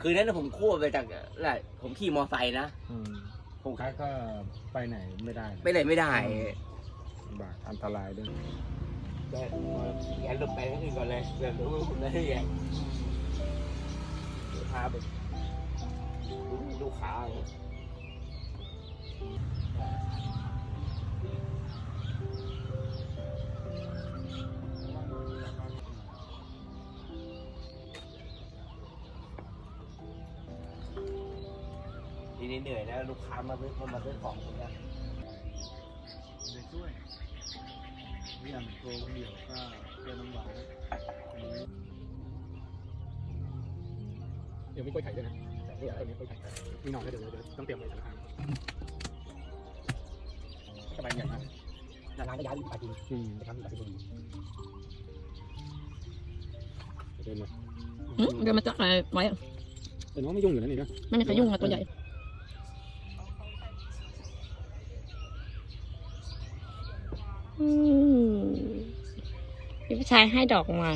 คืนนั้นผมคั่วไปจากแหละผมขี่มอไซค์นะอืมผมท้ายก็ไปไหนไม่ได้ไปไหนไม่ได้ลำบากอันตรายด้วยแต่แกหลบไปทั้งอื่นก่อนเลยเดี๋ยวรู้ว่าผมได้ยังไงเดี๋ยวพาไปดูดูขา ทีนี้เหนื่อยแล้วลูกค้ามาซื้อมาซื้อของผมเนี่ยไปช่วยเรื่องโกงเดี่ยวก็เรื่องน้ำหวานเดี๋ยวมีกล้วยไข่ด้วยนะแต่ไม่อยากให้มีกล้วยไข่มีหน่อให้เดี๋ยวเดี๋ยวต้องเตรียมไว้สำคัญสบายใหญ่มากร้านก็ย้ายไปปาจีนอืมไปทำที่ปาจีนบุรีเดินเลยหึเดี๋ยวมันจะอะไรไว้อะแต่น้องไม่ยุ่งอยู่แล้วนี่ก็ไม่มีใครยุ่งอะตัวใหญ่ อืม พี่ผู้ชายให้ดอกไม้